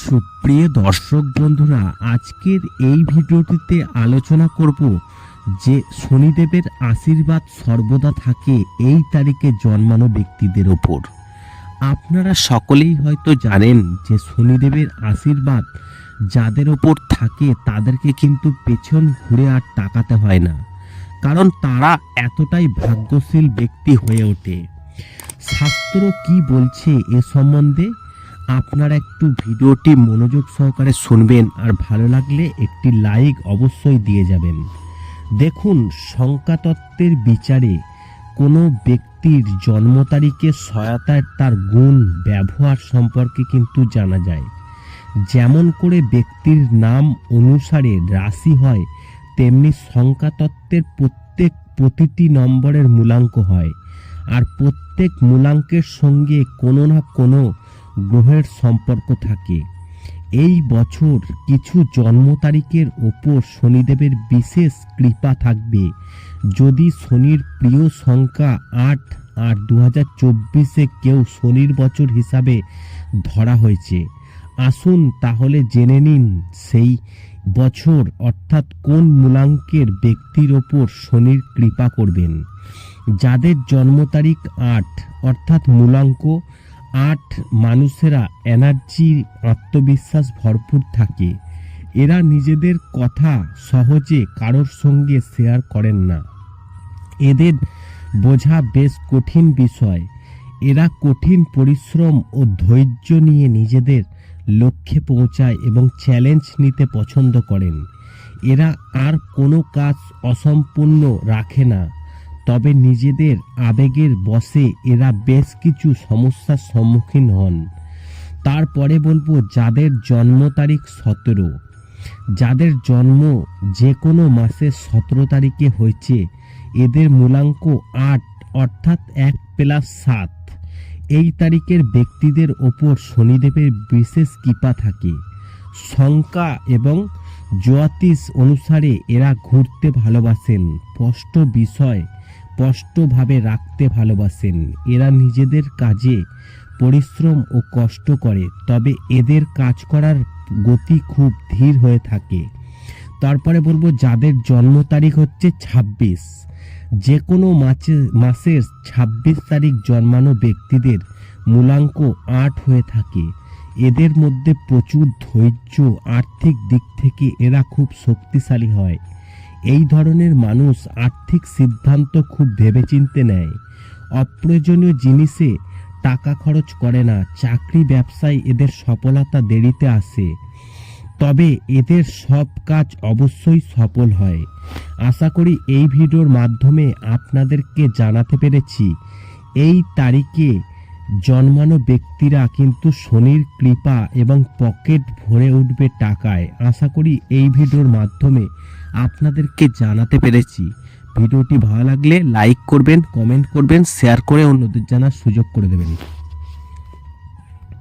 সুপ্রিয় দর্শক বন্ধুরা, আজকের এই ভিডিওটিতে আলোচনা করব যে শনিদেবের আশীর্বাদ সর্বদা থাকে এই তারিখে জন্মানো ব্যক্তিদের ওপর। আপনারা সকলেই হয়তো জানেন যে শনিদেবের আশীর্বাদ যাদের ওপর থাকে তাদেরকে কিন্তু পেছন ঘুরে আর তাকাতে হয় না, কারণ তারা এতটাই ভাগ্যশীল ব্যক্তি হয়ে ওঠে। শাস্ত্র কি বলছে এ সম্বন্ধে? আপনারা একটু ভিডিওটি মনোযোগ সহকারে শুনবেন আর ভালো লাগলে একটি লাইক অবশ্যই দিয়ে যাবেন। দেখুন সংখ্যাতত্ত্বের বিচারে কোনো ব্যক্তির জন্ম তারিখের সহায়তায় তার গুণ, ব্যবহার সম্পর্কে কিন্তু জানা যায়। যেমন করে ব্যক্তির নাম অনুসারে রাশি হয়, তেমনি সংখ্যাতত্ত্বের প্রত্যেক প্রতিটি নম্বরের মূলাঙ্ক হয়। আর প্রত্যেক মূলাঙ্কের সঙ্গে কোনো না কোনো গ্রহের সম্পর্ক থাকে। এই বছর কিছু জন্ম তারিখের ওপর শনিদেবের বিশেষ কৃপা থাকবে। যদি শনির প্রিয় সংখ্যা আট, আর দু হাজার চব্বিশে কেউ শনির বছর হিসাবে ধরা হয়েছে। আসুন তাহলে জেনে নিন সেই বছর, অর্থাৎ কোন মূলাঙ্কের ব্যক্তির ওপর শনির কৃপা করবেন। যাদের জন্ম তারিখ আট, অর্থাৎ মূলাঙ্ক আট মানুষেরা এনার্জি আত্মবিশ্বাস ভরপুর থাকে। এরা নিজেদের কথা সহজে কারোর সঙ্গে শেয়ার করেন না। এদের বোঝা বেশ কঠিন বিষয়। এরা কঠিন পরিশ্রম ও ধৈর্য নিয়ে নিজেদের লক্ষ্যে পৌঁছায় এবং চ্যালেঞ্জ নিতে পছন্দ করেন। এরা আর কোনো কাজ অসম্পূর্ণ রাখে না। তবে নিজেদের আবেগের বসে এরা বেশ কিছু সমস্যার সম্মুখীন হন। তারপরে বলব যাদের জন্ম তারিখ সতেরো। যাদের জন্ম যে কোনো মাসের সতেরো তারিখে হয়েছে, এদের মূলাঙ্ক আট অর্থাৎ এক প্লাস সাত। এই তারিখের ব্যক্তিদের ওপর শনিদেবের বিশেষ কৃপা থাকে। সংখ্যা এবং জ্যোতিষ অনুসারে এরা ঘুরতে ভালোবাসেন। স্পষ্ট বিষয় স্পষ্টভাবে রাখতে ভালোবাসেন। এরা নিজেদের কাজে পরিশ্রম ও কষ্ট করে, তবে এদের কাজ করার গতি খুব ধীর হয়ে থাকে। তারপরে বলব, যাদের জন্ম তারিখ হচ্ছে ছাব্বিশ। যে কোনো মাসে মাসের ছাব্বিশ তারিখ জন্মানো ব্যক্তিদের মূলাঙ্ক আট হয়ে থাকে। এদের মধ্যে প্রচুর ধৈর্য, আর্থিক দিক থেকে এরা খুব শক্তিশালী হয়। এই ধরনের মানুষ আর্থিক সিদ্ধান্ত খুব ভেবেচিন্তে নেয়। অপ্রয়োজনীয় জিনিসে টাকা খরচ করে না, চাকরি ব্যবসায় এদের সফলতা দেরিতে আসে। তবে এদের সব কাজ অবশ্যই সফল হয়। আশা করি এই ভিডিওর মাধ্যমে আপনাদেরকে জানাতে পেরেছি, এই তারিখে জন্মানো ব্যক্তিরা কিন্তু শনির কৃপা এবং পকেট ভরে উঠবে টাকায়। আশা করি এই ভিডিওর মাধ্যমে আপনাদেরকে জানাতে পেরেছি। ভিডিওটি ভালো লাগলে লাইক করবেন, কমেন্ট করবেন, শেয়ার করে অন্যদের জানার সুযোগ করে দেবেন।